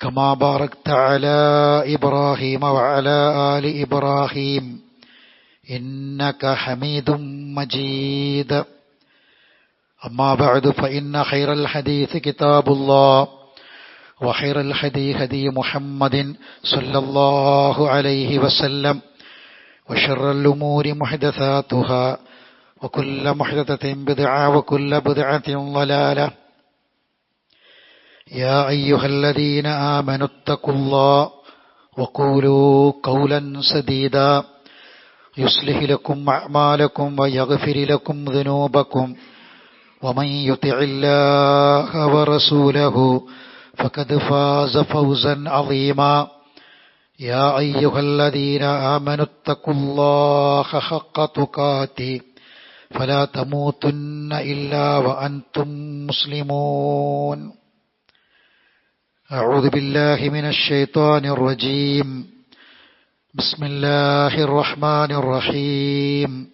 كما باركت على إبراهيم وعلى آل إبراهيم إنك حميد مجيد. أما بعد فإن خير الحديث كتاب الله وخير الهدي هدي محمد صلى الله عليه وسلم وشر الأمور محدثاتها وكل محدثة بدعة وكل بدعة ضلالة. يا أيها الذين آمنوا اتقوا الله وقولوا قولا سديدا. يصلح لكم أعمالكم ويغفر لكم ذنوبكم. ومن يطع الله ورسوله فقد فاز فوزا عظيما. يا أيها الذين آمنوا اتقوا الله حق تقاته. فلا تموتن إلا وأنتم مسلمون. أعوذ بالله من الشيطان الرجيم. بسم الله الرحمن الرحيم.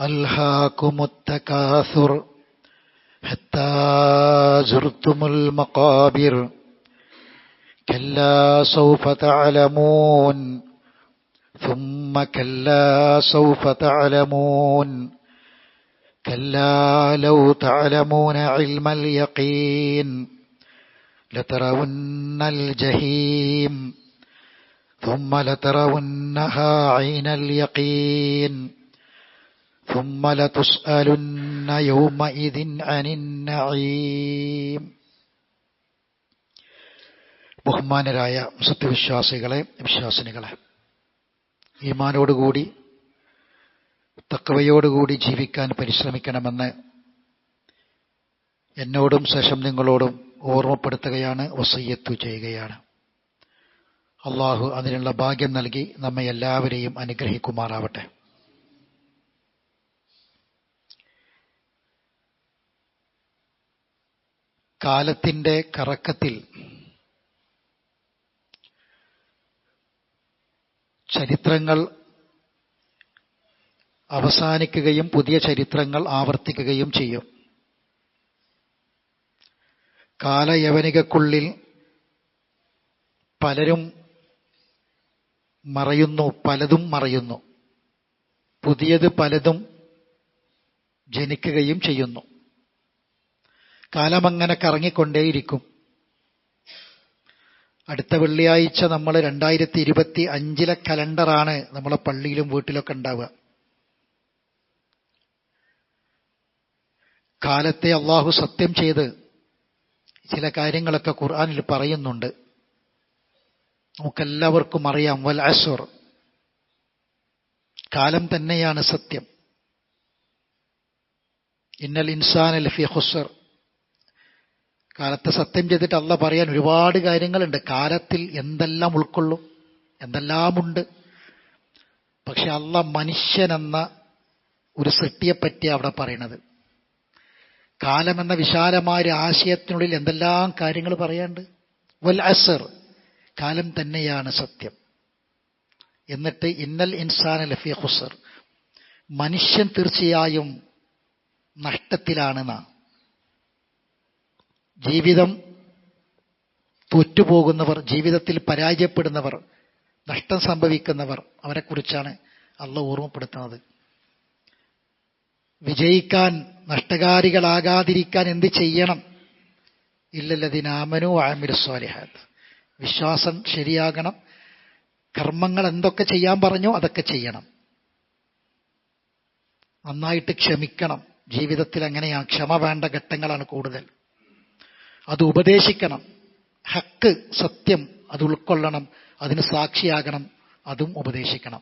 ألهاكم التكاثر حتى زرتم المقابر. كلا سوف تعلمون. ثم كلا سوف تعلمون. كلا لو تعلمون علم اليقين. لترون الجحيم ثم لترونها عين اليقين ثم لتسألن يومئذ عن النعيم ബഹുമാനരായ സത്യവിശ്വാസികളെ വിശ്വാസിനികളെ ഈമാനോടുകൂടി തക്കവയോടുകൂടി ജീവിക്കാൻ പരിശ്രമിക്കണമെന്ന് എന്നോടും ശേഷം നിങ്ങളോടും ഓർമ്മപ്പെടുത്തുകയാണ് വസയ്യത്തു ചെയ്യുകയാണ്. അള്ളാഹു അതിനുള്ള ഭാഗ്യം നൽകി നമ്മെ എല്ലാവരെയും അനുഗ്രഹിക്കുമാറാവട്ടെ. കാലത്തിന്റെ കറക്കത്തിൽ ചരിത്രങ്ങൾ അവസാനിക്കുകയും പുതിയ ചരിത്രങ്ങൾ ആവർത്തിക്കുകയും ചെയ്യും. കാലയവനികക്കുള്ളിൽ പലരും മറയുന്നു പലതും മറയുന്നു. പുതിയത് പലതും ജനിക്കുകയും ചെയ്യുന്നു. കാലമങ്ങനെ കറങ്ങിക്കൊണ്ടേയിരിക്കും. അടുത്ത വെള്ളിയാഴ്ച നമ്മൾ രണ്ടായിരത്തി ഇരുപത്തി അഞ്ചിലെ കലണ്ടറാണ് നമ്മളെ പള്ളിയിലും വീട്ടിലൊക്കെ ഉണ്ടാവുക. കാലത്തെ അള്ളാഹു സത്യം ചെയ്ത് ചില കാര്യങ്ങളൊക്കെ ഖുർആാനിൽ പറയുന്നുണ്ട്. നമുക്കെല്ലാവർക്കും അറിയാം വൽ അശ്വർ കാലം തന്നെയാണ് സത്യം. ഇന്നൽ ഇൻസാൻ ലഫി ഹുസർ കാലത്തെ സത്യം ചെയ്തിട്ട് അല്ല പറയാൻ ഒരുപാട് കാര്യങ്ങളുണ്ട്. കാലത്തിൽ എന്തെല്ലാം ഉൾക്കൊള്ളും എന്തെല്ലാമുണ്ട് പക്ഷെ അല്ല മനുഷ്യനെന്ന ഒരു സൃഷ്ടിയെപ്പറ്റി അവിടെ പറയണത്. കാലം എന്ന വിശാലമായ ഒരു ആശയത്തിനുള്ളിൽ എന്തെല്ലാം കാര്യങ്ങൾ പറയാണ്ട്? വൽ അസർ കാലം തന്നെയാണ് സത്യം. എന്നിട്ട് ഇന്നൽ ഇൻസാൻ ലഫി ഹുസർ മനുഷ്യൻ തീർച്ചയായും നഷ്ടത്തിലാണ് നാം ജീവിതം തോറ്റുപോകുന്നവർ ജീവിതത്തിൽ പരാജയപ്പെടുന്നവർ നഷ്ടം സംഭവിക്കുന്നവർ അവരെക്കുറിച്ചാണ് അള്ള ഓർമ്മപ്പെടുത്തുന്നത്. വിജയിക്കാൻ നഷ്ടകാരികളാകാതിരിക്കാൻ എന്ത് ചെയ്യണം? ഇല്ലല്ലതിനാമനു ആമിർ സ്വാലിഹാത്ത്. വിശ്വാസം ശരിയാകണം. കർമ്മങ്ങൾ എന്തൊക്കെ ചെയ്യാൻ പറഞ്ഞോ അതൊക്കെ ചെയ്യണം. നന്നായിട്ട് ക്ഷമിക്കണം. ജീവിതത്തിൽ അങ്ങനെയാണ് ക്ഷമ വേണ്ട ഘട്ടങ്ങളാണ് കൂടുതൽ. അത് ഉപദേശിക്കണം. ഹക്ക് സത്യം അത് ഉൾക്കൊള്ളണം. അതിന് സാക്ഷിയാകണം. അതും ഉപദേശിക്കണം.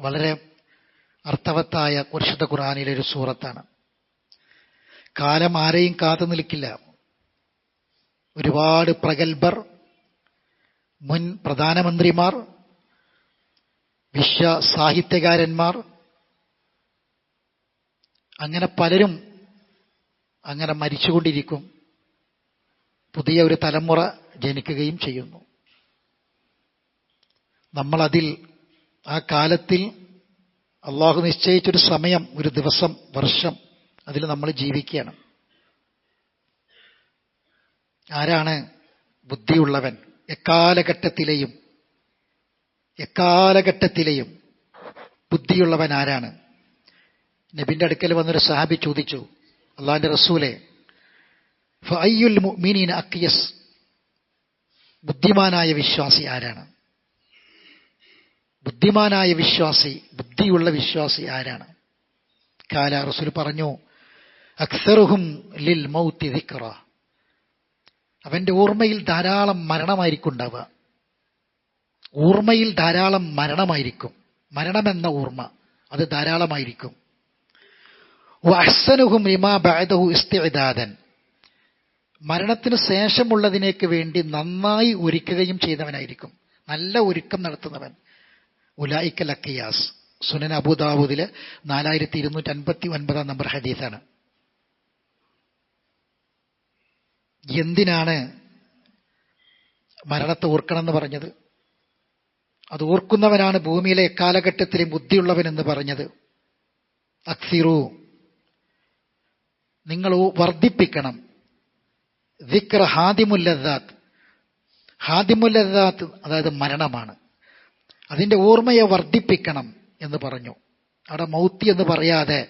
വളരെ അർത്ഥവത്തായ പരിശുദ്ധ ഖുറാനിലെ ഒരു സൂറത്താണ്. കാലം ആരെയും കാത്തു നിൽക്കില്ല. ഒരുപാട് പ്രഗത്ഭർ മുൻ പ്രധാനമന്ത്രിമാർ വിശ്വ സാഹിത്യകാരന്മാർ അങ്ങനെ പലരും അങ്ങനെ മരിച്ചുകൊണ്ടിരിക്കും. പുതിയ ഒരു തലമുറ ജനിക്കുകയും ചെയ്യുന്നു. നമ്മളതിൽ ആ കാലത്തിൽ അള്ളാഹു നിശ്ചയിച്ചൊരു സമയം ഒരു ദിവസം വർഷം അതിൽ നമ്മൾ ജീവിക്കുകയാണ്. ആരാണ് ബുദ്ധിയുള്ളവൻ? എക്കാലഘട്ടത്തിലെയും എക്കാലഘട്ടത്തിലെയും ബുദ്ധിയുള്ളവൻ ആരാണ്? നബിന്റെ അടുക്കൽ വന്നൊരു സഹാബി ചോദിച്ചു അള്ളാഹിന്റെ റസൂലെ ഫയ്യുൽ മുഅ്മിനീന അക്കിയസ് ബുദ്ധിമാനായ വിശ്വാസി ആരാണ്? ബുദ്ധിമാനായ വിശ്വാസി ബുദ്ധിയുള്ള വിശ്വാസി ആരാണ്? കാല റസൂൽ പറഞ്ഞു അക്സറുഹും ലിൽ മൗത്തി ദിക്റ. അവന്റെ ഓർമ്മയിൽ ധാരാളം മരണമായിരിക്കും ഉണ്ടാവുക. ഓർമ്മയിൽ ധാരാളം മരണമായിരിക്കും. മരണമെന്ന ഓർമ്മ അത് ധാരാളമായിരിക്കും. അഹ്സനുഹും റിമാ ബഅദഹു ഇസ്തിദാദൻ മരണത്തിന് ശേഷമുള്ളതിനേക്ക് വേണ്ടി നന്നായി ഒരുക്കുകയും ചെയ്തവനായിരിക്കും. നല്ല ഒരുക്കം നടത്തുന്നവൻ. ഉലായിക്കൽ അക്കിയാസ്. സുനൻ അബുദാബുദിൽ നാലായിരത്തി ഇരുന്നൂറ്റി അൻപത്തി ഒൻപതാം നമ്പർ ഹദീസാണ്. എന്തിനാണ് മരണത്തെ ഓർക്കണമെന്ന് പറഞ്ഞത്? അത് ഓർക്കുന്നവനാണ് ഭൂമിയിലെ എക്കാലഘട്ടത്തിലെ ബുദ്ധിയുള്ളവനെന്ന് പറഞ്ഞത്. അക്സിറു. നിങ്ങൾ വർദ്ധിപ്പിക്കണം. ദിക്ര ഹാദിമുല്ലദാത്ത്. ഹാദിമുല്ലദാത്ത് അതായത് മരണമാണ്. അതിന്റെ ഓർമ്മയെ വർദ്ധിപ്പിക്കണം എന്ന് പറഞ്ഞു. അവിടെ മൗത്തി എന്ന് പറയാതെ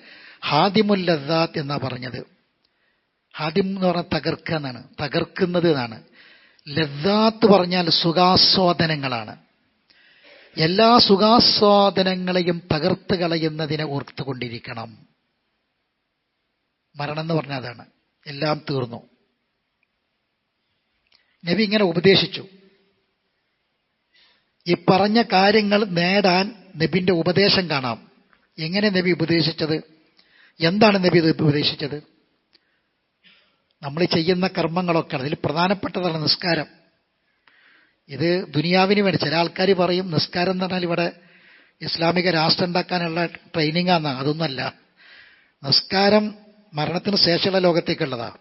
ഹാദിമുൽ ലദ്ദാത്ത് എന്നാ പറഞ്ഞത്. ഹാദിം എന്ന് പറഞ്ഞാൽ തകർക്കുക എന്നാണ് തകർക്കുന്നത് എന്നാണ്. ലദ്ദാത്ത് പറഞ്ഞാൽ സുഖാസ്വാദനങ്ങളാണ്. എല്ലാ സുഖാസ്വാദനങ്ങളെയും തകർത്ത് കളയുന്നതിനെ ഓർത്തുകൊണ്ടിരിക്കണം. മരണം എന്ന് പറഞ്ഞതാണ് എല്ലാം തീർന്നു. നബി ഇങ്ങനെ ഉപദേശിച്ചു. ഈ പറഞ്ഞ കാര്യങ്ങൾ നേടാൻ നബിന്റെ ഉപദേശം കാണാം. എങ്ങനെ നബി ഉപദേശിച്ചത്? എന്താണ് നബി ഉപദേശിച്ചത്? നമ്മൾ ചെയ്യുന്ന കർമ്മങ്ങളൊക്കെ അതിൽ പ്രധാനപ്പെട്ടതാണ് നിസ്കാരം. ഇത് ദുനിയാവിന് വേണ്ടി ചില ആൾക്കാർ പറയും നിസ്കാരം എന്ന് പറഞ്ഞാൽ ഇവിടെ ഇസ്ലാമിക രാഷ്ട്രം ഉണ്ടാക്കാനുള്ള ട്രെയിനിങ് ആണ് അതൊന്നുമല്ല. നിസ്കാരം മരണത്തിന് ശേഷമുള്ള ലോകത്തേക്കുള്ളതാണ്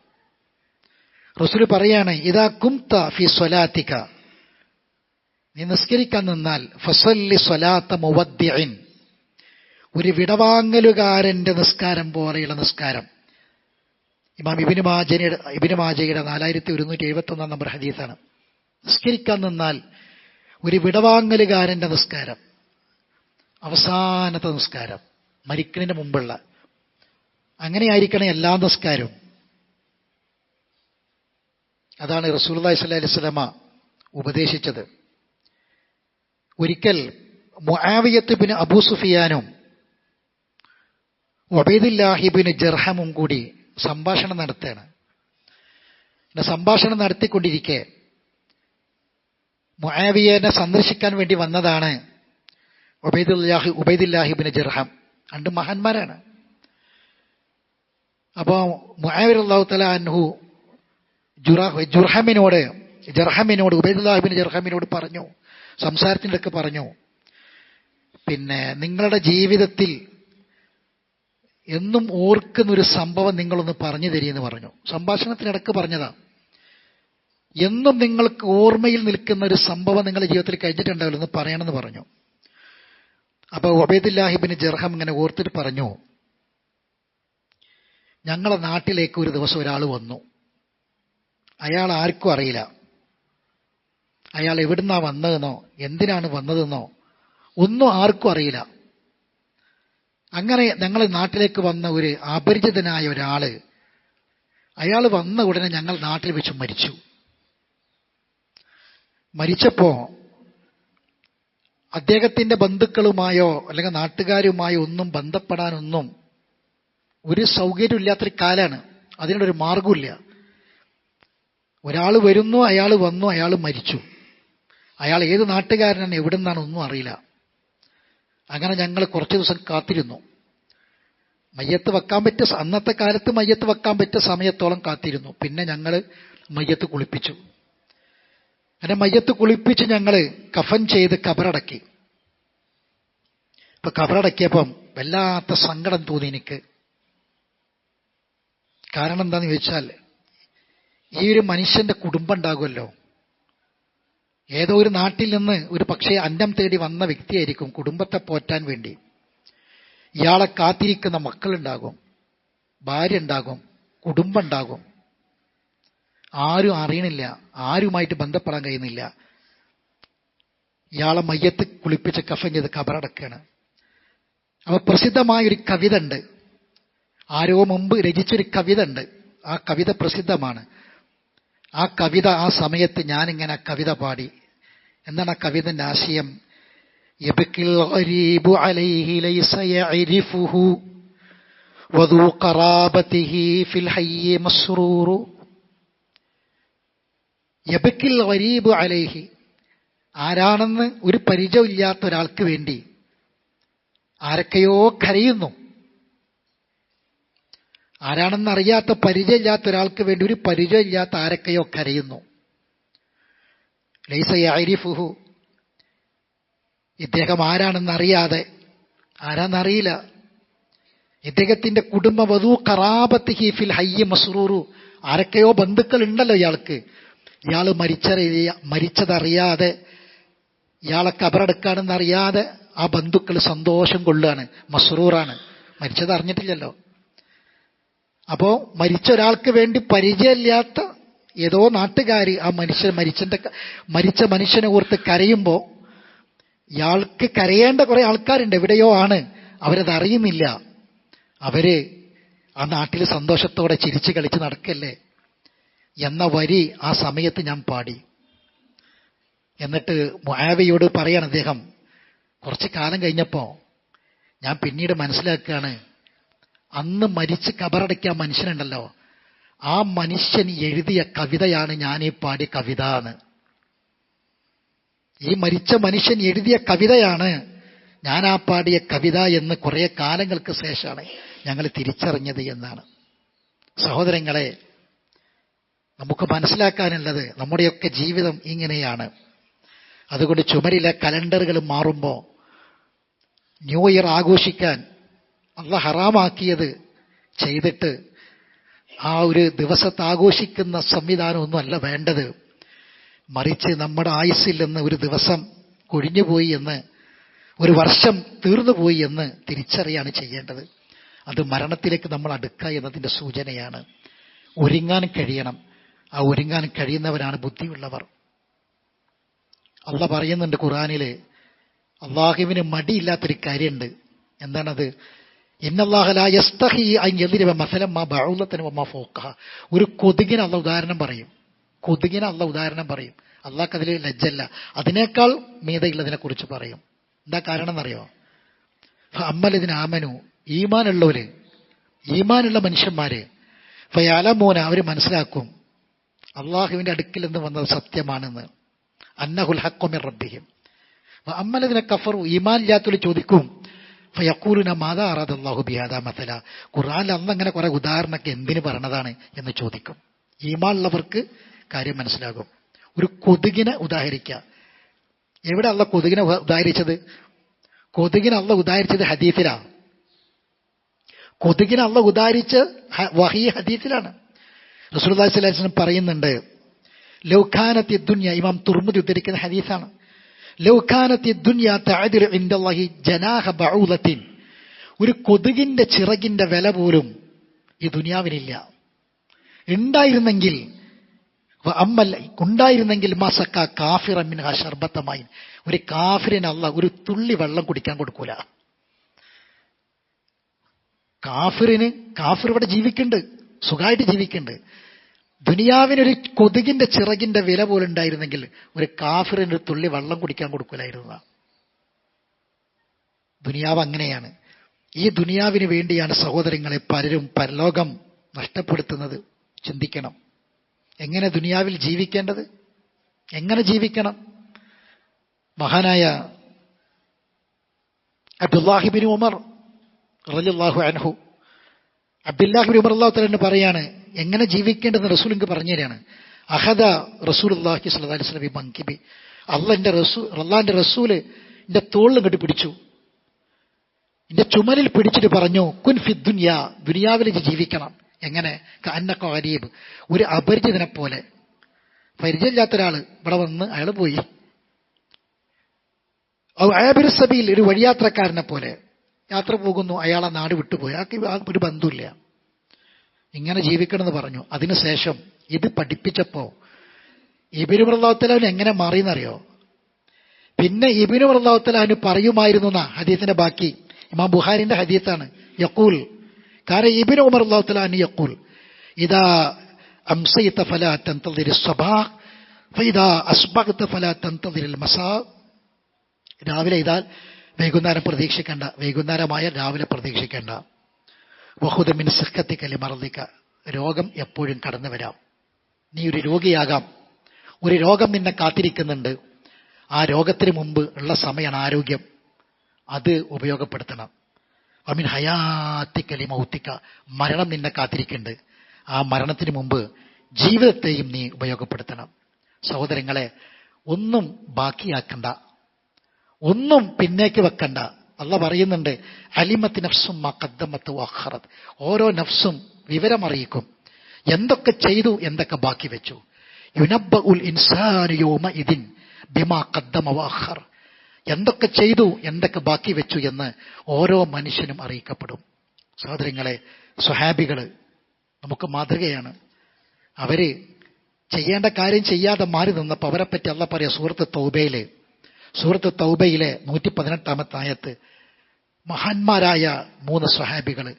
റസൂൽ പറയാണ് ഇതാ കുംത ഫി സ്വലാത്തിക. നീ നിസ്കരിക്കാൻ നിന്നാൽ ഫസല്ലി സ്വലാത്ത മുവദ്യൻ ഒരു വിടവാങ്ങലുകാരന്റെ നിസ്കാരം പോലെയുള്ള നിസ്കാരം. ഇമാം ഇബിന് മാജനയുടെ ഇബിന് മാജയുടെ നാലായിരത്തി ഒരുന്നൂറ്റി എഴുപത്തി ഒന്നാം നമ്പർ ഹദീസാണ്. നിസ്കരിക്കാൻ നിന്നാൽ ഒരു വിടവാങ്ങലുകാരന്റെ നിസ്കാരം. അവസാനത്തെ നിസ്കാരം. മരിക്കുന്നതിന് മുമ്പുള്ള. അങ്ങനെയായിരിക്കണം എല്ലാ നിസ്കാരവും. അതാണ് റസൂൽ അലൈഹി സ്വലമ ഉപദേശിച്ചത്. ഒരിക്കൽ മുആവിയത്തുബിന് അബൂ സുഫിയാനും ഒബൈദുല്ലാഹിബിന് ജർഹമും കൂടി സംഭാഷണം നടത്തുകയാണ്. സംഭാഷണം നടത്തിക്കൊണ്ടിരിക്കെ മുആവിയനെ സന്ദർശിക്കാൻ വേണ്ടി വന്നതാണ് ഉബൈദുല്ലാഹി ഉബൈദുല്ലാഹിബിന് ജർഹം. രണ്ട് മഹാന്മാരാണ്. അപ്പോൾ മുആവിർ അള്ളാഹു തല അൻഹു ജുർഹമിനോട് ജർഹമിനോട് ഉബൈദുല്ലാഹിബിന് ജർഹമിനോട് പറഞ്ഞു സംസാരത്തിന്റെയൊക്കെ പറഞ്ഞു. പിന്നെ നിങ്ങളുടെ ജീവിതത്തിൽ എന്നും ഓർക്കുന്നൊരു സംഭവം നിങ്ങളൊന്ന് പറഞ്ഞു തരിയെന്ന് പറഞ്ഞു. സംഭാഷണത്തിനിടക്ക് പറഞ്ഞതാ. എന്നും നിങ്ങൾക്ക് ഓർമ്മയിൽ നിൽക്കുന്ന ഒരു സംഭവം നിങ്ങളുടെ ജീവിതത്തിൽ കഴിഞ്ഞിട്ടുണ്ടാവില്ല എന്ന് പറയണമെന്ന് പറഞ്ഞു. അപ്പൊ ഒബേദുല്ലാഹിബിന് ജർഹം ഇങ്ങനെ ഓർത്തിട്ട് പറഞ്ഞു ഞങ്ങളുടെ നാട്ടിലേക്ക് ഒരു ദിവസം ഒരാൾ വന്നു. അയാൾ ആർക്കും അറിയില്ല. അയാൾ എവിടുന്നാ വന്നതെന്നോ എന്തിനാണ് വന്നതെന്നോ ഒന്നും ആർക്കും അറിയില്ല. അങ്ങനെ ഞങ്ങളെ നാട്ടിലേക്ക് വന്ന ഒരു അപരിചിതനായ ഒരാൾ അയാൾ വന്ന ഉടനെ ഞങ്ങൾ നാട്ടിൽ വെച്ച് മരിച്ചു. മരിച്ചപ്പോ അദ്ദേഹത്തിന്റെ ബന്ധുക്കളുമായോ അല്ലെങ്കിൽ നാട്ടുകാരുമായോ ഒന്നും ബന്ധപ്പെടാനൊന്നും ഒരു സൗകര്യമില്ലാത്തൊരു കാലാണ്. അതിനൊരു മാർഗമില്ല ഒരാൾ വരുന്നു അയാൾ വന്നു അയാൾ മരിച്ചു. അയാൾ ഏത് നാട്ടുകാരനാണ് എവിടെ നിന്നാണ് ഒന്നും അറിയില്ല. അങ്ങനെ ഞങ്ങൾ കുറച്ച് ദിവസം കാത്തിരുന്നു. മയ്യത്ത് വെക്കാൻ പറ്റിയ അന്നത്തെ കാലത്ത് മയ്യത്ത് വെക്കാൻ പറ്റിയ സമയത്തോളം കാത്തിരുന്നു. പിന്നെ ഞങ്ങൾ മയ്യത്ത് കുളിപ്പിച്ചു. അങ്ങനെ മയ്യത്ത് കുളിപ്പിച്ച് ഞങ്ങൾ കഫൻ ചെയ്ത് കബറടക്കി. ഇപ്പൊ കബറടക്കിയപ്പം വല്ലാത്ത സങ്കടം തോന്നി എനിക്ക്. കാരണം എന്താണെന്ന് ചോദിച്ചാൽ ഈ ഒരു മനുഷ്യന്റെ കുടുംബം ഉണ്ടാകുമല്ലോ. ഏതോ ഒരു നാട്ടിൽ നിന്ന് ഒരു പക്ഷേ അന്നം തേടി വന്ന വ്യക്തിയായിരിക്കും കുടുംബത്തെ പോറ്റാൻ വേണ്ടി. ഇയാളെ കാത്തിരിക്കുന്ന മക്കളുണ്ടാകും ഭാര്യ ഉണ്ടാകും കുടുംബം ഉണ്ടാകും ആരും അറിയണില്ല ആരുമായിട്ട് ബന്ധപ്പെടാൻ കഴിയുന്നില്ല. ഇയാളെ മയ്യത്ത് കുളിപ്പിച്ച് കഫൻ ചെയ്ത് കബറടക്കാണ്. അപ്പൊ പ്രസിദ്ധമായ ഒരു കവിത ഉണ്ട് ആരോ മുമ്പ് രചിച്ചൊരു കവിത ഉണ്ട് ആ കവിത പ്രസിദ്ധമാണ്. ആ കവിത ആ സമയത്ത് ഞാനിങ്ങനെ കവിത പാടി. എന്താണ് ആ കവിതന്റെ ആശയം. അലൈഹി ആരാണെന്ന് ഒരു പരിചയമില്ലാത്ത ഒരാൾക്ക് വേണ്ടി ആരൊക്കെയോ കരയുന്നു. ആരാണെന്നറിയാത്ത പരിചയമില്ലാത്ത ഒരാൾക്ക് വേണ്ടി ഒരു പരിചയമില്ലാത്ത ആരൊക്കെയോ കരയുന്നു. ലൈസ ഇദ്ദേഹം ആരാണെന്ന് അറിയാതെ ആരാന്നറിയില്ല ഇദ്ദേഹത്തിന്റെ കുടുംബ വധു കറാബത്ത് ഹീഫിൽ ഹയ്യ മസ്റൂറു. ആരൊക്കെയോ ബന്ധുക്കൾ ഉണ്ടല്ലോ ഇയാൾക്ക്. ഇയാൾ മരിച്ചറിയ മരിച്ചതറിയാതെ ഇയാളെ കബറെടുക്കാണെന്ന് അറിയാതെ ആ ബന്ധുക്കൾ സന്തോഷം കൊള്ളുകയാണ്. മസ്റൂറാണ്. മരിച്ചത് അറിഞ്ഞിട്ടില്ലല്ലോ അപ്പോ മരിച്ച ഒരാൾക്ക് വേണ്ടി പരിചയമില്ലാത്ത ഏതോ നാട്ടുകാർ ആ മനുഷ്യൻ മരിച്ചന്റെ മരിച്ച മനുഷ്യനെ ഓർത്ത് കരയുമ്പോൾ ഇയാൾക്ക് കരയേണ്ട കുറെ ആൾക്കാരുണ്ട്. എവിടെയോ ആണ്. അവരത് അറിയുന്നില്ല. അവർ ആ നാട്ടിൽ സന്തോഷത്തോടെ ചിരിച്ച് കളിച്ച് നടക്കല്ലേ? എന്ന വരി ആ സമയത്ത് ഞാൻ പാടി. എന്നിട്ട് മുആവിയോട് പറയാണ് അദ്ദേഹം കുറച്ച് കാലം കഴിഞ്ഞപ്പോ ഞാൻ പിന്നീട് മനസ്സിലാക്കുകയാണ് അന്ന് മരിച്ച് കബറടയ്ക്കാൻ മനുഷ്യനുണ്ടല്ലോ. ആ മനുഷ്യൻ എഴുതിയ കവിതയാണ് ഞാൻ പാടിയ കവിത എന്ന്. ഈ മരിച്ച മനുഷ്യൻ എഴുതിയ കവിതയാണ് ഞാൻ ആ പാടിയ കവിത എന്ന് കുറേ കാലങ്ങൾക്ക് ശേഷമാണ് ഞങ്ങൾ തിരിച്ചറിഞ്ഞത് എന്നാണ്. സഹോദരങ്ങളെ നമുക്ക് മനസ്സിലാക്കാനുള്ളത് നമ്മുടെയൊക്കെ ജീവിതം ഇങ്ങനെയാണ്. അതുകൊണ്ട് ചുമരിലെ കലണ്ടറുകൾ മാറുമ്പോൾ ന്യൂ ഇയർ ആഘോഷിക്കാൻ അള്ള ഹറാമാക്കിയത് ചെയ്തിട്ട് ആ ഒരു ദിവസത്തെ ആഘോഷിക്കുന്ന സംവിധാനമൊന്നുമല്ല വേണ്ടത്. മറിച്ച് നമ്മുടെ ആയുസ്സിൽ നിന്ന് ഒരു ദിവസം കൊഴിഞ്ഞുപോയി എന്ന് ഒരു വർഷം തീർന്നുപോയി എന്ന് തിരിച്ചറിയാണ് ചെയ്യേണ്ടത്. അത് മരണത്തിലേക്ക് നമ്മൾ അടുക്കുക എന്നതിന്റെ സൂചനയാണ്. ഒരുങ്ങാൻ കഴിയണം. ആ ഒരുങ്ങാൻ കഴിയുന്നവരാണ് ബുദ്ധിയുള്ളവർ. അള്ള പറയുന്നുണ്ട് ഖുറാനിൽ അള്ളാഹുവിന് മടിയില്ലാത്തൊരു കാര്യമുണ്ട്. എന്താണത്? ഒരു കൊതുകിന് അല്ല ഉദാഹരണം പറയും. കൊതുകിന് അല്ല ഉദാഹരണം പറയും. അള്ളാഹ് അതിൽ ലജ്ജല്ല. അതിനേക്കാൾ മീതയുള്ളതിനെ കുറിച്ച് പറയും. എന്താ കാരണം എന്നറിയോ അമ്മൽ ഇതിന് ആമനു. ഈമാനുള്ളവര് ഈമാനുള്ള മനുഷ്യന്മാര് ഫയാലമോന അവർ മനസ്സിലാക്കും അള്ളാഹുവിന്റെ അടുക്കിൽ നിന്ന് വന്നത് സത്യമാണെന്ന്. അന്നഹുൽ ഹക്കൊമിർ റബ്ബിഹിം. അമ്മലതിനെ കഫറു ഈമാൻ ഇല്ലാത്തവര് ചോദിക്കും ഫയക്കൂലുന മാതാ അറാദ് അള്ളാഹു ബിഹാദ മസല. ഖുറാൻ അന്ന് അങ്ങനെ കുറെ ഉദാഹരണമൊക്കെ എന്തിന് പറഞ്ഞതാണ് എന്ന് ചോദിക്കും. ഈമാളുള്ളവർക്ക് കാര്യം മനസ്സിലാകും. ഒരു കൊതുകിനെ ഉദാഹരിക്കുക. എവിടെ അള്ള കൊതുകിനെ ഉദാഹരിച്ചത്? കൊതുകിനെ അള്ള ഉദാഹരിച്ചത് ഹദീഫിലാ കൊതുകിനെ അള്ള ഉദാഹരിച്ച് വഹി ഹദീസിലാണ്. വസല്ലം പറയുന്നുണ്ട് ലൗഖാനത്തി ദുന്യ ഇമാം തുർമുദി ഉദ്ധരിക്കുന്ന ഹദീസാണ്. ഒരു കൊതുകിന്റെ ചിറകിന്റെ വില പോലും ഈ ദുനിയാവിനില്ല. ഉണ്ടായിരുന്നെങ്കിൽ അമ്മല്ല ഉണ്ടായിരുന്നെങ്കിൽ മസക്ക കാഫിറ ആ ശർബത്തമായി ഒരു കാഫിറിനല്ല ഒരു തുള്ളി വെള്ളം കുടിക്കാൻ കൊടുക്കൂല. കാഫിറിന് കാഫിർ ഇവിടെ ജീവിക്കുന്നുണ്ട് സുഖമായിട്ട് ജീവിക്കുന്നുണ്ട്. ദുനിയാവിനൊരു കൊതുകിന്റെ ചിറകിന്റെ വില പോലെ ഉണ്ടായിരുന്നെങ്കിൽ ഒരു കാഫിറിന് ഒരു തുള്ളി വെള്ളം കുടിക്കാൻ കൊടുക്കില്ലായിരുന്ന ദുനിയാവ് അങ്ങനെയാണ്. ഈ ദുനിയാവിന് വേണ്ടിയാണ് സഹോദരങ്ങളെ പലരും പരലോകം നഷ്ടപ്പെടുത്തുന്നത്. ചിന്തിക്കണം. എങ്ങനെ ദുനിയാവിൽ ജീവിക്കേണ്ടത്? എങ്ങനെ ജീവിക്കണം? മഹാനായ അബ്ദുല്ലാഹിബിൻ ഉമർ റലിള്ളാഹു അൻഹു അബ്ദുല്ലാഹിബിൻ ഉമർ അള്ളാഹു തലന് പറയാണ് എങ്ങനെ ജീവിക്കേണ്ടതെന്ന് റസൂലിങ്ക് പറഞ്ഞു തരികയാണ്. അഹദ റസൂൽ അള്ളാഹി സല്ലാ അലൈഹി സ്വലബി മങ്കിബി അള്ളാന്റെ റസൂ അള്ളാന്റെ റസൂൽ എന്റെ തോളിലും കെട്ടി പിടിച്ചു. എന്റെ ചുമലിൽ പിടിച്ചിട്ട് പറഞ്ഞു കുൻ ഫി ദുനിയ ദുനിയാവിൽ ജീവിക്കണം. എങ്ങനെ? അന്നക്കോ അരീബ് ഒരു അപരിചിതനെ പോലെ. പരിചയമില്ലാത്ത ഒരാൾ ഇവിടെ വന്ന് അയാൾ പോയി. അയാബിരുസബിയിൽ ഒരു വഴിയാത്രക്കാരനെ പോലെ. യാത്ര പോകുന്നു അയാളെ നാട് വിട്ടുപോയി. ആ ഒരു ബന്ധമില്ല ഇങ്ങനെ ജീവിക്കണമെന്ന് പറഞ്ഞു. അതിനുശേഷം ഇത് പഠിപ്പിച്ചപ്പോ ഇബിനു പ്രല്ലാത്തലാവിന് എങ്ങനെ മാറിയെന്നറിയോ? പിന്നെ ഇബിനു പ്രല്ലാത്തലാവിന് പറയുമായിരുന്നു എന്നാ ബാക്കി. ഇമാം ബുഹാരിന്റെ ഹദീത്താണ് യക്കൂൽ കാരണം ഇബിനു ഉമർ അള്ളാഹുത്തലാൻ യക്കൂൽ ഇതാ അംസയിത്ത ഫല തന്തതിരി സ്വഭാ ഫൈദാ ഫല തന്തതിരിൽ മസാ. രാവിലെ ഇതാൽ വൈകുന്നേരം പ്രതീക്ഷിക്കേണ്ട. വൈകുന്നേരമായ രാവിലെ പ്രതീക്ഷിക്കേണ്ട. വഹുദമിൻ സിഖത്തിക്കലി മറന്നിക്ക രോഗം എപ്പോഴും കടന്നു വരാം. നീ ഒരു രോഗിയാകാം. ഒരു രോഗം നിന്നെ കാത്തിരിക്കുന്നുണ്ട്. ആ രോഗത്തിന് മുമ്പ് ഉള്ള സമയമാണ് ആരോഗ്യം. അത് ഉപയോഗപ്പെടുത്തണം. അമീൻ ഹയാത്തിക്കലി മൗത്തിക്ക മരണം നിന്നെ കാത്തിരിക്കുന്നുണ്ട്. ആ മരണത്തിന് മുമ്പ് ജീവിതത്തെയും നീ ഉപയോഗപ്പെടുത്തണം. സഹോദരങ്ങളെ ഒന്നും ബാക്കിയാക്കണ്ട. ഒന്നും പിന്നേക്ക് വെക്കണ്ട. അല്ല പറയുന്നുണ്ട് അലിമത്ത് നഫ്സും മക്കദ്ദമത്ത് വഖറത് ഓരോ നഫ്സും വിവരമറിയിക്കും. എന്തൊക്കെ ചെയ്തു എന്തൊക്കെ ബാക്കി വെച്ചു. യുനബ്ബ ഉൽ ഇൻസാനുയോമ ഇതിൻ ബിമാ കദ്ദമ വാഹർ എന്തൊക്കെ ചെയ്തു എന്തൊക്കെ ബാക്കി വെച്ചു എന്ന് ഓരോ മനുഷ്യനും അറിയിക്കപ്പെടും. സഹോദരങ്ങളെ സ്വഹാബികൾ നമുക്ക് മാതൃകയാണ്. അവർ ചെയ്യേണ്ട കാര്യം ചെയ്യാതെ മാറി നിന്നപ്പോൾ അവരെപ്പറ്റി അല്ല പറയാം സുഹൃത്ത് തൗബയിലെ. സുഹൃത്ത് തൗബയിലെ നൂറ്റി പതിനെട്ടാമത്തെ ആയത്ത് മഹാന്മാരായ മൂന്ന് സ്വഹാബികൾ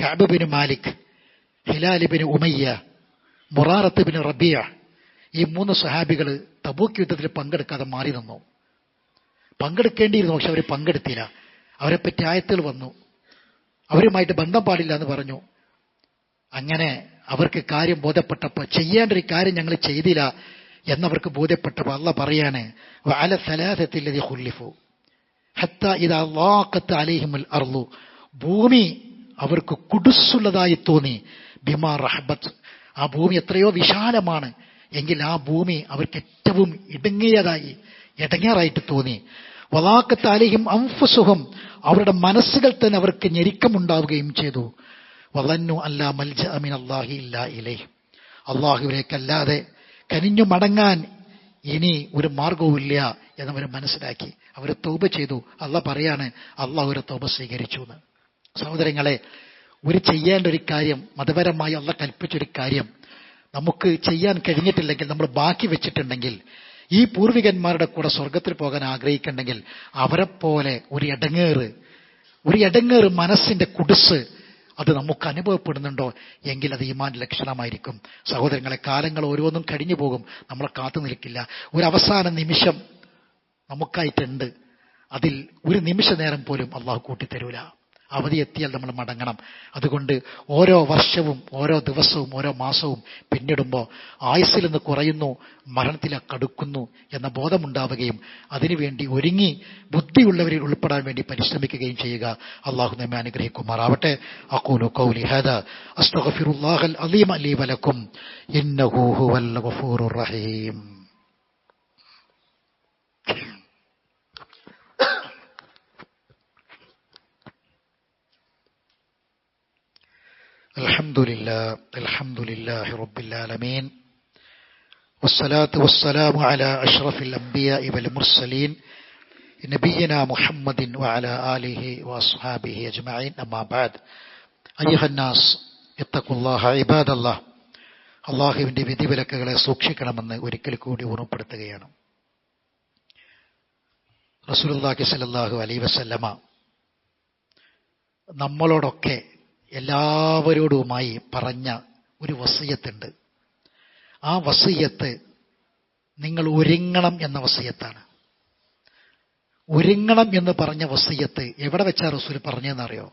Ka'b bin Malik Hilal bin Umayya Murara bin Rabia. ഈ മൂന്ന് സ്വഹാബികൾ തബൂക്ക് യുദ്ധത്തിൽ പങ്കെടുക്കാതെ മാറി നിന്നു. പങ്കെടുക്കേണ്ടിയിരുന്നു പക്ഷെ അവർ പങ്കെടുത്തില്ല. അവരെ പറ്റി ആയത്തുകൾ വന്നു. അവരുമായിട്ട് ബന്ധം പാടില്ല എന്ന് പറഞ്ഞു. അങ്ങനെ അവർക്ക് കാര്യം ബോധ്യപ്പെട്ടപ്പോൾ ചെയ്യേണ്ട ഒരു കാര്യം ഞങ്ങൾ ചെയ്തില്ല എന്നവർക്ക് ബോധ്യപ്പെട്ടപ്പോൾ അല്ല പറയാണ് വാല സലാസത്തില്ലതി ഹുല്ലിഫു ഭൂമി അവർക്ക് കുടുസുള്ളതായി തോന്നി. ബിമാ റഹബത്ത്. ആ ഭൂമി എത്രയോ വിശാലമാണ്. എങ്കിൽ ആ ഭൂമി അവർക്ക് ഏറ്റവും ഇടുങ്ങിയതായി ഇടങ്ങാറായിട്ട് തോന്നി. വലാക്കത്ത് അലിഹിം അംഫുസുഹം അവരുടെ മനസ്സുകൾ തന്നെ അവർക്ക് ഞെരുക്കമുണ്ടാവുകയും ചെയ്തു. വളന്നു അല്ല മൽജ അമിൻ അള്ളാഹി ഇല്ല ഇലേ അള്ളാഹുവിലേക്കല്ലാതെ കനിഞ്ഞു മടങ്ങാൻ ഇനി ഒരു മാർഗവുമില്ല എന്നവർ മനസ്സിലാക്കി. അവർ തൗബ ചെയ്തു. അല്ല പറയാണ് അള്ള ഒരു തൗബ സ്വീകരിച്ചു എന്ന് സഹോദരങ്ങളെ ഒരു ചെയ്യേണ്ട ഒരു കാര്യം മതപരമായി അല്ല കൽപ്പിച്ചൊരു കാര്യം നമുക്ക് ചെയ്യാൻ കഴിഞ്ഞിട്ടില്ലെങ്കിൽ നമ്മൾ ബാക്കി വെച്ചിട്ടുണ്ടെങ്കിൽ ഈ പൂർവികന്മാരുടെ കൂടെ സ്വർഗത്തിൽ പോകാൻ ആഗ്രഹിക്കുന്നുണ്ടെങ്കിൽ അവരെപ്പോലെ ഒരു ഇടങ്ങേറ് ഒരു ഇടങ്ങേറ് മനസ്സിന്റെ കുടിസ് അത് നമുക്ക് അനുഭവപ്പെടുന്നുണ്ടോ? എങ്കിൽ അത് ഈമാന്റെ ലക്ഷണമായിരിക്കും. സഹോദരങ്ങളെ കാലങ്ങൾ ഓരോന്നും കഴിഞ്ഞു പോകും നമ്മളെ കാത്തു നിൽക്കില്ല. ഒരു അവസാന നിമിഷം നമുക്കായിട്ടുണ്ട്. അതിൽ ഒരു നിമിഷ നേരം പോലും അള്ളാഹു കൂട്ടിത്തരൂല. അവധി എത്തിയാൽ നമ്മൾ മടങ്ങണം. അതുകൊണ്ട് ഓരോ വർഷവും ഓരോ ദിവസവും ഓരോ മാസവും പിന്നിടുമ്പോൾ ആയുസ്സിൽ നിന്ന് കുറയുന്നു മരണത്തിലേക്ക് കടുക്കുന്നു എന്ന ബോധമുണ്ടാവുകയും അതിനുവേണ്ടി ഒരുങ്ങി ബുദ്ധിയുള്ളവരിൽ ഉൾപ്പെടാൻ വേണ്ടി പരിശ്രമിക്കുകയും ചെയ്യുക അള്ളാഹു നമ്മെ അനുഗ്രഹിക്കുമാറാവട്ടെ. അക്കൂലു കൗലി ഹദ. അസ്തഗ്ഫിറുല്ലാഹൽ അലീം അലീ വലക്കും. ഇന്നഹു ഹുവൽ റഹീം. الحمد لله الحمد لله رب العالمين والصلاة والسلام على أشرف الأنبياء والمرسلين نبينا محمد وعلى آله وأصحابه أجمعين أما بعد أيها الناس اتقوا الله عباد الله അള്ളാഹുവിന്റെ വിധിവിലക്കുകളെ സൂക്ഷിക്കണമെന്ന് ഒരിക്കൽ കൂടി ഓർമ്മപ്പെടുത്തുകയാണ് റസൂലുള്ളാഹി സല്ലല്ലാഹു അലൈഹി വസല്ലമ നമ്മളോടൊക്കെ എല്ലാവരോടുമായി പറഞ്ഞ ഒരു വസീയത്തുണ്ട്. ആ വസീയത്ത് നിങ്ങൾ ഒരുങ്ങണം എന്ന വസീയത്താണ്. ഒരുങ്ങണം എന്ന് പറഞ്ഞ വസീയത്ത് എവിടെ വെച്ചാ റസൂൽ പറഞ്ഞതെന്നറിയോ?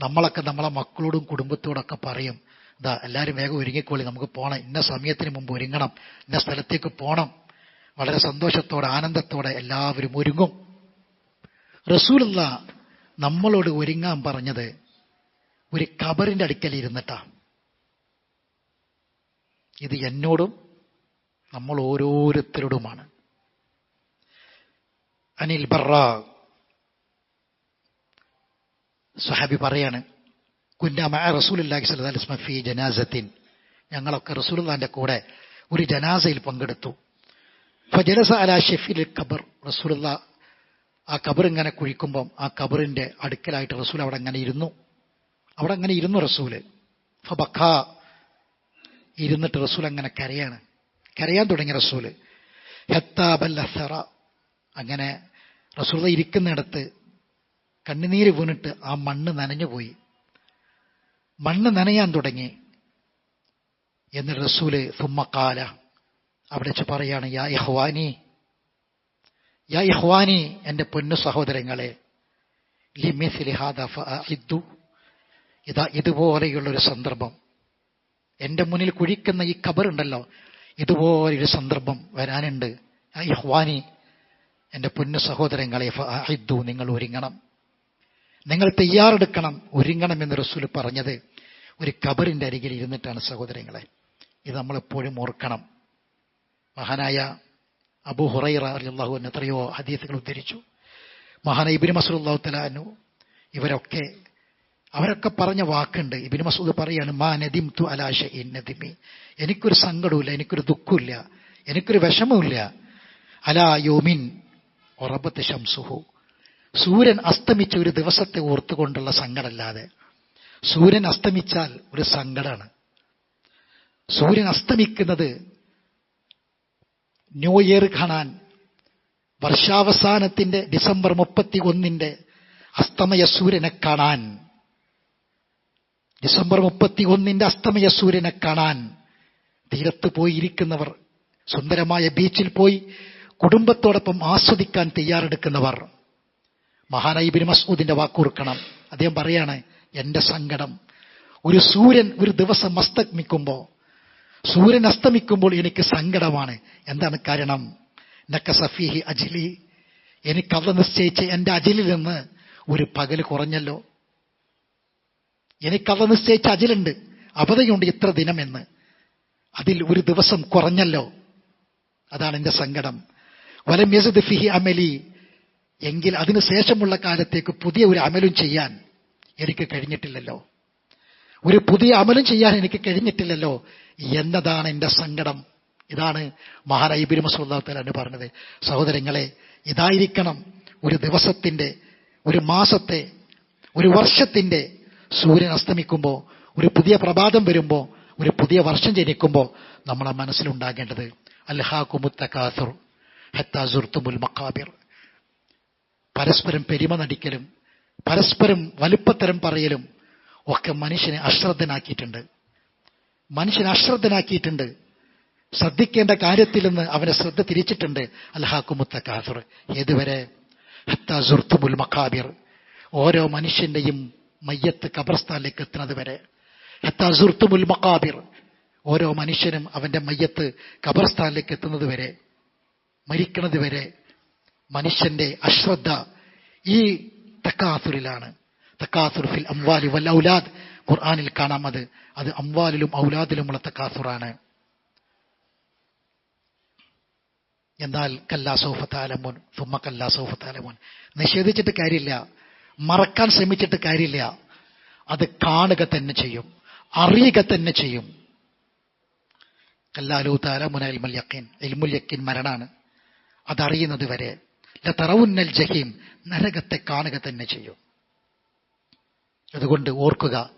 നമ്മളൊക്കെ നമ്മളെ മക്കളോടും കുടുംബത്തോടൊക്കെ പറയും ഇതാ എല്ലാവരും വേഗം ഒരുങ്ങിക്കോളി നമുക്ക് പോകണം ഇന്ന സമയത്തിന് മുമ്പ് ഒരുങ്ങണം. ഇന്ന സ്ഥലത്തേക്ക് പോകണം വളരെ സന്തോഷത്തോടെ ആനന്ദത്തോടെ എല്ലാവരും ഒരുങ്ങും. റസൂലുള്ള നമ്മളോട് ഒരുങ്ങാൻ പറഞ്ഞത് ഒരു കബറിന്റെ അടുക്കൽ ഇരുന്നിട്ടാ. ഇത് എന്നോടും നമ്മൾ ഓരോരുത്തരോടുമാണ്. അനിൽ ബറ സുഹാബി പറയാണ് കുന്നാമ റസൂലി വസല്ലം ഫീ ജനാസത്തിൻ. ഞങ്ങളൊക്കെ റസൂലുള്ളാന്റെ കൂടെ ഒരു ജനാസയിൽ പങ്കെടുത്തു. ഫജലസ അലാ ഷെഫിൽ ഖബർ. റസൂലുള്ള ആ ഖബർ ഇങ്ങനെ കുഴിക്കുമ്പം ആ ഖബറിന്റെ അടുക്കലായിട്ട് റസൂൽ അവിടെ അങ്ങനെ ഇരുന്നു. അവിടെ അങ്ങനെ ഇരുന്നു റസൂൽ. ഫബക്ക ഇരുന്നിട്ട് റസൂൽ അങ്ങനെ കരയാണ്. കരയാൻ തുടങ്ങി റസൂൽ. ഹെത്താബല്ലസറ അങ്ങനെ റസൂൽ ഇരിക്കുന്നിടത്ത് കണ്ണുനീര് വീണിട്ട് ആ മണ്ണ് നനഞ്ഞു പോയി. മണ്ണ് നനയാൻ തുടങ്ങി. എന്നിട്ട് റസൂൽ സുമ്മക്കാല അവിടെ വെച്ച് പറയാണ് യാ യഹ്വാനി യാ യഹ്വാനി എന്റെ പൊന്നു സഹോദരങ്ങളെ. ലിമിസ് ലിഹാദു ഇതാ ഇതുപോലെയുള്ളൊരു സന്ദർഭം. എന്റെ മുന്നിൽ കുഴിക്കുന്ന ഈ ഖബറുണ്ടല്ലോ ഇതുപോലൊരു സന്ദർഭം വരാനുണ്ട്. യഹ്വാനി എന്റെ പൊന്നു സഹോദരങ്ങളെ ഹൈദു നിങ്ങൾ ഒരുങ്ങണം. നിങ്ങൾ തയ്യാറെടുക്കണം ഒരുങ്ങണം എന്ന് റസൂൽ പറഞ്ഞത് ഒരു കബറിന്റെ അരികിൽ ഇരുന്നിട്ടാണ് സഹോദരങ്ങളെ. ഇത് നമ്മളെപ്പോഴും ഓർക്കണം. മഹാനായ അബു ഹുറൈറ അള്ളാഹു എത്രയോ ഹദീസുകൾ ഉദ്ധരിച്ചു. മഹാന ഇബിൻ മസൂർ അള്ളാഹു തലാനു ഇവരൊക്കെ അവരൊക്കെ പറഞ്ഞ വാക്കുണ്ട്. ഇബിന് മസൂദ് പറയാണ് മാ നദിം തു അലാശ നദിമി. എനിക്കൊരു സങ്കടമില്ല എനിക്കൊരു ദുഃഖമില്ല എനിക്കൊരു വിഷമമില്ല അലാ യോമിൻ ഒറബത്ത് ശംസുഹു. സൂര്യൻ അസ്തമിച്ച ഒരു ദിവസത്തെ ഓർത്തുകൊണ്ടുള്ള സങ്കടമല്ലാതെ. സൂര്യൻ അസ്തമിച്ചാൽ ഒരു സങ്കടമാണ്. സൂര്യൻ അസ്തമിക്കുന്നത് ന്യൂ ഇയർ കാണാൻ വർഷാവസാനത്തിന്റെ ഡിസംബർ മുപ്പത്തി ഒന്നിന്റെ അസ്തമയ സൂര്യനെ കാണാൻ ഡിസംബർ മുപ്പത്തി ഒന്നിന്റെ അസ്തമയ സൂര്യനെ കാണാൻ തീരത്ത് പോയിരിക്കുന്നവർ സുന്ദരമായ ബീച്ചിൽ പോയി കുടുംബത്തോടൊപ്പം ആസ്വദിക്കാൻ തയ്യാറെടുക്കുന്നവർ. മഹാനായി ബിൻ മസ്ഊദിന്റെ വാക്കുറുക്കണം അദ്ദേഹം പറയാണ് എന്റെ സങ്കടം. ഒരു സൂര്യൻ ഒരു ദിവസം അസ്തമിക്കുമ്പോൾ സൂര്യൻ അസ്തമിക്കുമ്പോൾ എനിക്ക് സങ്കടമാണ്. എന്താണ് കാരണം? നക്ക സഫീഹി അജിലി. എനിക്കത് നിശ്ചയിച്ച എന്റെ അജിലിൽ നിന്ന് ഒരു പകൽ കുറഞ്ഞല്ലോ. എനിക്കത് നിശ്ചയിച്ച അജിലുണ്ട്. അവതയുണ്ട് ഇത്ര ദിനമെന്ന്. അതിൽ ഒരു ദിവസം കുറഞ്ഞല്ലോ. അതാണ് എന്റെ സങ്കടം. വലം യസദ് ഫിഹി അമലി. എങ്കിൽ അതിനു ശേഷമുള്ള കാലത്തേക്ക് പുതിയ ഒരു അമലും ചെയ്യാൻ എനിക്ക് കഴിഞ്ഞിട്ടില്ലല്ലോ. ഒരു പുതിയ അമലും ചെയ്യാൻ എനിക്ക് കഴിഞ്ഞിട്ടില്ലല്ലോ എന്നതാണ് എന്റെ സങ്കടം. ഇതാണ് മഹാനായി ബിരുമസുല്ലാത്തലാണ് പറഞ്ഞത്. സഹോദരങ്ങളെ ഇതായിരിക്കണം ഒരു ദിവസത്തിന്റെ ഒരു മാസത്തെ ഒരു വർഷത്തിന്റെ സൂര്യൻ അസ്തമിക്കുമ്പോൾ ഒരു പുതിയ പ്രഭാതം വരുമ്പോൾ ഒരു പുതിയ വർഷം ജനിക്കുമ്പോൾ നമ്മളെ മനസ്സിലുണ്ടാകേണ്ടത് അൽഹാഖുമുത്തക്കാസുർ ഹത്താസുർത്തുമുൽ മക്കാബിർ പരസ്പരം പെരുമ നടിക്കലും പരസ്പരം വലുപ്പത്തരം പറയലും ഒക്കെ മനുഷ്യനെ അശ്രദ്ധനാക്കിയിട്ടുണ്ട്. മനുഷ്യനെ അശ്രദ്ധനാക്കിയിട്ടുണ്ട്. ശ്രദ്ധിക്കേണ്ട കാര്യത്തിൽ നിന്ന് അവനെ ശ്രദ്ധ തിരിച്ചിട്ടുണ്ട് അൽഹാക്കുമുത്ത കാസുർ ഏതുവരെ ഹത്താസുർത്തുമുൽ മക്കാബിർ ഓരോ മനുഷ്യന്റെയും മയ്യത്ത് കബർസ്ഥാനിലേക്ക് എത്തുന്നത് വരെ. ഹത്താസുർത്തുമുൽ മക്കാബിർ ഓരോ മനുഷ്യനും അവന്റെ മയ്യത്ത് കബർസ്ഥാനിലേക്ക് എത്തുന്നത് വരെ മരിക്കുന്നത് വരെ മനുഷ്യന്റെ അശ്രദ്ധ ഈ തക്കാസുറിലാണ് തക്കാസുർ ഫിൽ അംവാലി വൽ ഔലാദ്. ഖുർആാനിൽ കാണാം അത്. അത് അംവാലിലും ഔലാദിലുമുള്ള തക്കാസുറാണ്. എന്നാൽ കല്ലാ സൗഫത്താലമോൻ സുമ്മ കല്ലാ സൗഫത്താലമോൻ. നിഷേധിച്ചിട്ട് കാര്യമില്ല. മറക്കാൻ ശ്രമിച്ചിട്ട് കാര്യമില്ല. അത് കാണുക തന്നെ ചെയ്യും. അറിയുക തന്നെ ചെയ്യും. കല്ലാലു താലമുന ഇൽമുൽ യക്കീൻ ഇൽമുൽ യക്കീൻ മരണാണ്. അതറിയുന്നത് വരെ. തറവുന്നൽ ജഹീം. നരകത്തെ കാണുക തന്നെ ചെയ്യും. അതുകൊണ്ട് ഓർക്കുക.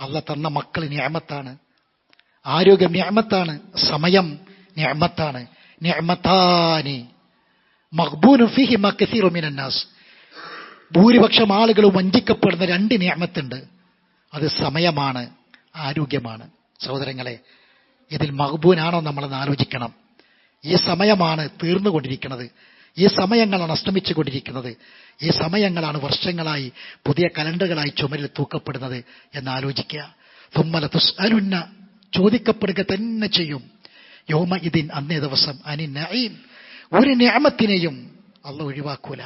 അല്ല തന്ന മക്കൾ ഞാമത്താണ് ആരോഗ്യം ഞാമത്താണ് സമയം ഞാമത്താണ് ഞാമത്താനി മഖ്ബൂനു ഫിഹി കസീറു മിനന്നാസ് ഭൂരിപക്ഷം ആളുകൾ വഞ്ചിക്കപ്പെടുന്ന രണ്ട് നിയമത്തുണ്ട് അത് സമയമാണ് ആരോഗ്യമാണ്. സഹോദരങ്ങളെ ഇതിൽ മഹബൂനാണോ നമ്മളെന്ന് ആലോചിക്കണം. ഈ സമയമാണ് തീർന്നുകൊണ്ടിരിക്കുന്നത്. ഈ സമയങ്ങളാണ് അസ്തമിച്ചുകൊണ്ടിരിക്കുന്നത്. ഈ സമയങ്ങളാണ് വർഷങ്ങളായി പുതിയ കലണ്ടറുകളായി ചുമരിൽ തൂക്കപ്പെടുന്നത് എന്ന് ആലോചിക്കുക തുമ്മല തുസ്അലുന്ന ചോദിക്കപ്പെടുക തന്നെ ചെയ്യും. യോമ ഇതിൻ അന്നേ ദിവസം അനി നഈം. ഒരു ഞാമത്തിനെയും അള്ള ഒഴിവാക്കൂല.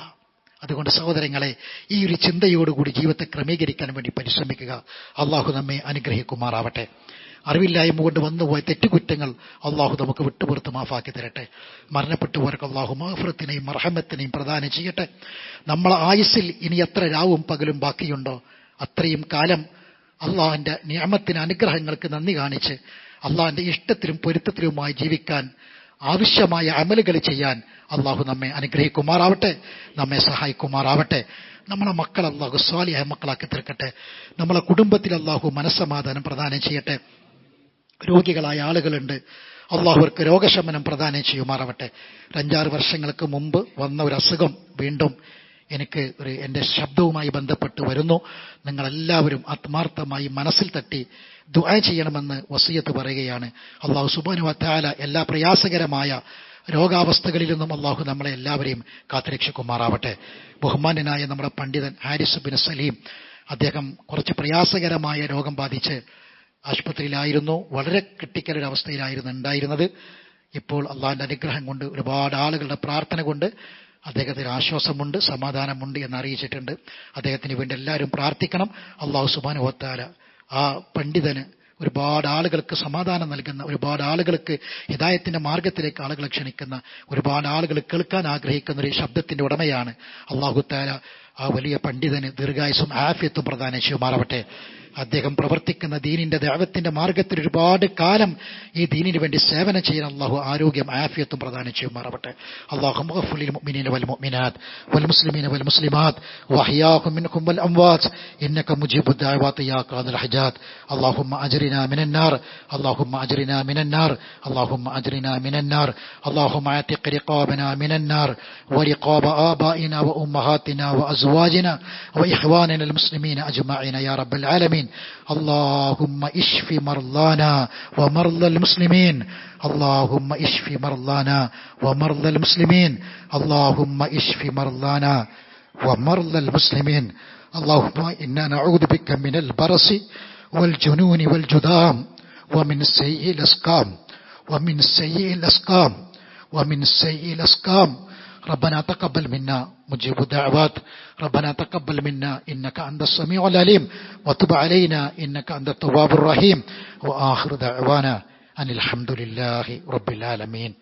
അതുകൊണ്ട് സഹോദരങ്ങളെ ഈ ഒരു ചിന്തയോടുകൂടി ജീവിതത്തെ ക്രമീകരിക്കാൻ വേണ്ടി പരിശ്രമിക്കുക. അള്ളാഹു നമ്മെ അനുഗ്രഹിക്കുമാറാവട്ടെ. അറിവില്ലായ്മ കൊണ്ട് വന്നു വന്നുപോയ തെറ്റുകുറ്റങ്ങൾ അള്ളാഹു നമുക്ക് വിട്ടുപുറത്ത് മാഫാക്കി തരട്ടെ. മരണപ്പെട്ടുപോർക്ക് അള്ളാഹു മാഫറത്തിനെയും മർഹമത്തിനെയും പ്രദാനം ചെയ്യട്ടെ. നമ്മളെ ആയുസ്സിൽ ഇനി എത്ര രാവും പകലും ബാക്കിയുണ്ടോ? അത്രയും കാലം അള്ളാഹിന്റെ നിയമത്തിന് അനുഗ്രഹങ്ങൾക്ക് നന്ദി കാണിച്ച് അള്ളാഹിന്റെ ഇഷ്ടത്തിലും പൊരുത്തത്തിലുമായി ജീവിക്കാൻ ആവശ്യമായ അമലുകൾ ചെയ്യാൻ അള്ളാഹു നമ്മെ അനുഗ്രഹിക്കുമാറാവട്ടെ നമ്മെ സഹായിക്കുമാറാവട്ടെ. നമ്മളെ മക്കൾ അള്ളാഹു സ്വാലിയായ മക്കളാക്കി തീർക്കട്ടെ. നമ്മളെ കുടുംബത്തിൽ അള്ളാഹു മനസ്സമാധാനം പ്രദാനം ചെയ്യട്ടെ. രോഗികളായ ആളുകളുണ്ട്. അള്ളാഹുവർക്ക് രോഗശമനം പ്രദാനം ചെയ്യുമാറാവട്ടെ. അഞ്ചാറ് വർഷങ്ങൾക്ക് മുമ്പ് വന്ന ഒരു അസുഖം വീണ്ടും എനിക്ക് ഒരു എന്റെ ശബ്ദവുമായി ബന്ധപ്പെട്ട് വരുന്നു. നിങ്ങളെല്ലാവരും ആത്മാർത്ഥമായി മനസ്സിൽ തട്ടി ദുആ ചെയ്യണമെന്ന് വസീയത്ത് പറയുകയാണ്. അള്ളാഹു സുബാനു വത്താല എല്ലാ പ്രയാസകരമായ രോഗാവസ്ഥകളിൽ നിന്നും അള്ളാഹു നമ്മളെ എല്ലാവരെയും കാത്തുരക്ഷിക്കുമാറാവട്ടെ. ബഹുമാന്യനായ നമ്മുടെ പണ്ഡിതൻ ഹാരിസ് ബിൻ സലീം അദ്ദേഹം കുറച്ച് പ്രയാസകരമായ രോഗം ബാധിച്ച് ആശുപത്രിയിലായിരുന്നു. വളരെ ക്രിട്ടിക്കൽ ഒരു അവസ്ഥയിലായിരുന്നു ഉണ്ടായിരുന്നത്. ഇപ്പോൾ അള്ളാഹിന്റെ അനുഗ്രഹം കൊണ്ട് ഒരുപാട് ആളുകളുടെ പ്രാർത്ഥന കൊണ്ട് അദ്ദേഹത്തിന് ആശ്വാസമുണ്ട് സമാധാനമുണ്ട് എന്നറിയിച്ചിട്ടുണ്ട് അദ്ദേഹത്തിന് വേണ്ടി എല്ലാവരും പ്രാർത്ഥിക്കണം. അള്ളാഹു സുബാനുവത്താല ആ പണ്ഡിതന് ഒരുപാട് ആളുകൾക്ക് സമാധാനം നൽകുന്ന ഒരുപാട് ആളുകൾക്ക് ഹിദായത്തിന്റെ മാർഗത്തിലേക്ക് ആളുകളെ ക്ഷണിക്കുന്ന ഒരുപാട് ആളുകൾ കേൾക്കാൻ ആഗ്രഹിക്കുന്ന ഒരു ശബ്ദത്തിന്റെ ഉടമയാണ് അള്ളാഹു താല ആ വലിയ പണ്ഡിതന് ദീർഘായുസും ആഫിയത്തും പ്രധാന ചെയ്യുമാറാവട്ടെ. അദ്ദേഹം പ്രവർത്തിക്കുന്ന ദീനിന്റെ ദൈവത്തിന്റെ മാർഗത്തിൽ ഒരുപാട് കാലം ഈ ദീനിന് വേണ്ടി സേവനം ചെയ്യാൻ അള്ളാഹു ആരോഗ്യം ആഫിയത്തും പ്രദാനം ചെയ്യുമാറാവട്ടെ അള്ളാഹു മഗ്ഫുലിൽ മുഅ്മിനീന വൽ മുഅ്മിനാത്ത് വൽ മുസ്ലിമീന വൽ മുസ്ലിമാത്ത് വഹ്യാഹും മിൻഹും വൽ അംവാത്ത് ഇന്നക മുജീബുദ് ദഅവാത്ത് യാ ഖാദിൽ ഹജാത്ത് اللهم أجرنا من النار اللهم أجرنا من النار اللهم أجرنا من النار اللهم اعتق رقابنا من النار ورقاب آبائنا وأمهاتنا وأزواجنا وإخواننا المسلمين أجمعين يا رب العالمين اللهم اشف مرضانا ومرضى المسلمين. اللهم اشف مرضانا ومرضى المسلمين. اللهم اشف مرضانا ومرضى المسلمين. اللهم إنا نعوذ بك من البرص والجنون والجذام ومن سيء الأسقام ومن سيء الأسقام ومن سيء الأسقام ربنا تقبل منا. مجيب الدعوات. ربنا تقبل منا. إنك أنت السميع العليم. وتب علينا. إنك أنت التواب الرحيم. وآخر دعوانا أن الحمد لله رب العالمين.